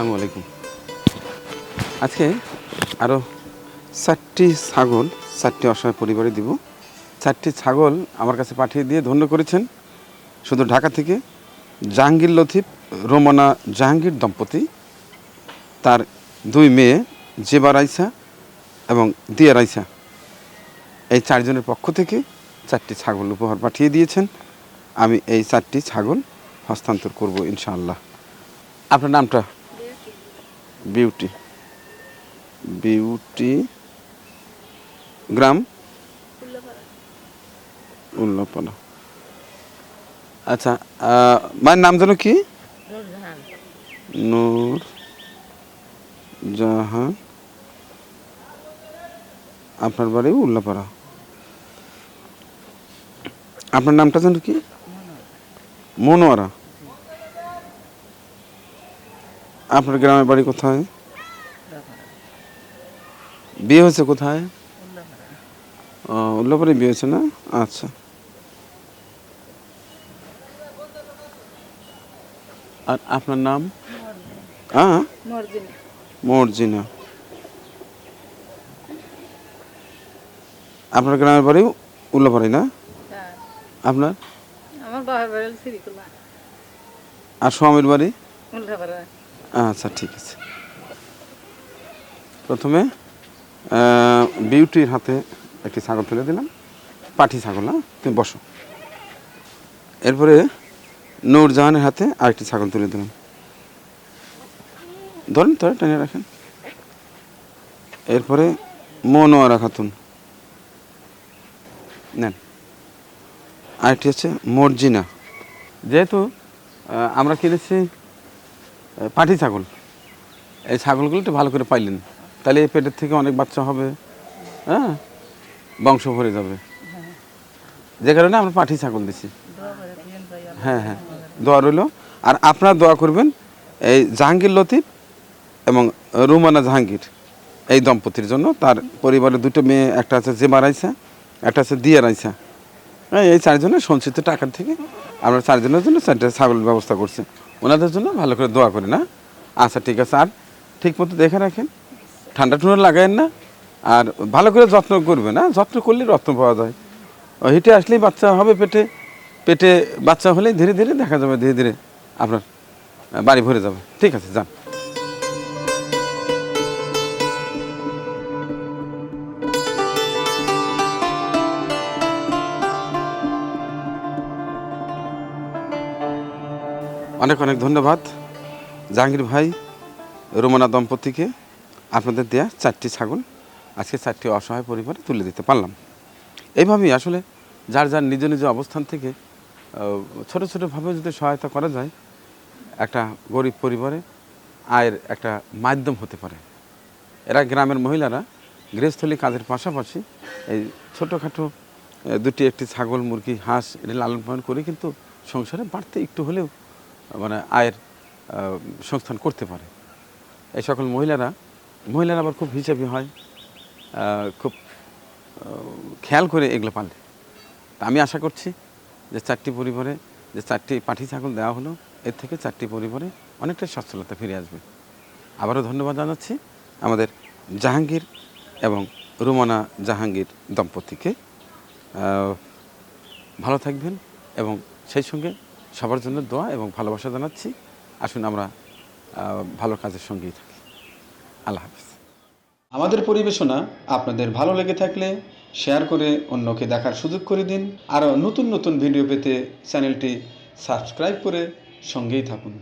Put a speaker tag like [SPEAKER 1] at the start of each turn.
[SPEAKER 1] আসসালামু আলাইকুম। আজকে আরও চারটি ছাগল, চারটি অসহায় পরিবারে দিব। চারটি ছাগল আমার কাছে পাঠিয়ে দিয়ে ধন্য করেছেন। শুধু ঢাকা থেকে জাহাঙ্গীর লথিফ রোমনা জাহাঙ্গীর দম্পতি, তার দুই মেয়ে জেবা রাইসা এবং দিয়া রাইসা। এই চারজনের পক্ষ থেকে চারটি ছাগল উপহার পাঠিয়ে দিয়েছেন। আমি এই চারটি ছাগল হস্তান্তর করব ইনশাআল্লাহ। আপনার নামটা? বিউটি। বিউটি। গ্রাম? উল্লাপাড়া। আচ্ছা মায়ের নাম যেন কি? নূর জাহান। আপনার বাড়ি উল্লাপাড়া। আপনার নামটা যেন কি? মনোয়ারা। আপনার গ্রামের বাড়ি কোথায়? বিয়ে হয়েছে কোথায়? ও, উল্লাপাড়ায় বিয়ে হয়েছে না? আচ্ছা। আর আপনার নাম?
[SPEAKER 2] মর্জিনা।
[SPEAKER 1] আপনার গ্রামের বাড়ি উল্লাপাড়াই না?
[SPEAKER 2] হ্যাঁ।
[SPEAKER 1] আপনার?
[SPEAKER 2] আমার বাবার বাড়ি
[SPEAKER 1] আর স্বামীর বাড়ি?
[SPEAKER 2] উল্টাপাড়া
[SPEAKER 1] আচ্ছা ঠিক আছে। প্রথমে বিউটির হাতে একটি ছাগল তুলে দিলাম। পাঠি ছাগল না তুমি বসো। এরপরে নূরজাহানের হাতে আরেকটি ছাগল তুলে দিলাম। ধরেন ধরে টেনে রাখেন। এরপরে মনোয়ারা খাতুন। নেন। আরেকটি হচ্ছে মর্জিনা। যেহেতু আমরা কিনেছি পাটি ছাগল। এই ছাগলগুলো একটু ভালো করে পাইলেন। তাহলে এই পেটের থেকে অনেক বাচ্চা হবে হ্যাঁ? বংশ ভরে যাবে। যে কারণে আমরা পাঠি ছাগল দিছি। হ্যাঁ হ্যাঁ। দোয়া রইল। আর আপনারা দোয়া করবেন এই জাহাঙ্গীর লতিফ এবং রুমানা জাহাঙ্গীর এই দম্পতির জন্য। তার পরিবারের দুটো মেয়ে, একটা আছে জেমা রাইসা, একটা আছে দিয়া রাইসা। হ্যাঁ এই চারজনের সঞ্চিত টাকার থেকে আমরা চারজনের জন্য চারটে ছাগলের ব্যবস্থা করছি। ওনাদের জন্য ভালো করে দোয়া করি, না? আচ্ছা ঠিক আছে। আর ঠিক মতো দেখে রাখেন। ঠান্ডা ঠুন্ডা লাগায়েন না। আর ভালো করে যত্ন করবে না? যত্ন করলে রত্ন পাওয়া যায়। হিটে আসলেই বাচ্চা হবে পেটে। পেটে বাচ্চা হলেই ধীরে ধীরে দেখা যাবে, ধীরে ধীরে আপনার বাড়ি ভরে যাবে। ঠিক আছে, যান। অনেক অনেক ধন্যবাদ। জাহাঙ্গীর ভাই, রোমানা দম্পতিকে আপনাদের দেয়া চারটি ছাগল, আজকে চারটি অসহায় পরিবারে তুলে দিতে পারলাম। এইভাবেই আসলে যার যার নিজ নিজ অবস্থান থেকে ছোট ছোটোভাবে যদি সহায়তা করা যায়, একটা গরিব পরিবারে আয়ের একটা মাধ্যম হতে পারে। এরা গ্রামের মহিলারা গৃহস্থলী কাজের পাশাপাশি এই ছোটোখাটো দুটি একটি ছাগল, মুরগি, হাঁস এটা লালন পালন করে কিন্তু সংসারে বাড়তে একটু হলেও মানে আয়ের সংস্থান করতে পারে। এই সকল মহিলারা মহিলারা আবার খুব হিসাবি হয় খুব খেয়াল করে এগুলো পালে তা আমি আশা করছি যে চারটি পরিবারে, যে চারটি পাঠি ছাগল দেওয়া হলো, এর থেকে চারটি পরিবারে অনেকটাই সচ্ছলতা ফিরে আসবে। আবারও ধন্যবাদ জানাচ্ছি আমাদের জাহাঙ্গীর এবং রুমানা জাহাঙ্গীর দম্পতিকে। ভালো থাকবেন এবং সেই সঙ্গে সবার জন্য দোয়া এবং ভালোবাসা জানাচ্ছি। আসুন আমরা ভালো কাজের সঙ্গেই থাকি। আল্লাহ হাফিজ।
[SPEAKER 3] আমাদের পরিবেশনা আপনাদের ভালো লেগে থাকলে শেয়ার করে অন্যকে দেখার সুযোগ করে দিন। আরও নতুন নতুন ভিডিও পেতে চ্যানেলটি সাবস্ক্রাইব করে সঙ্গেই থাকুন।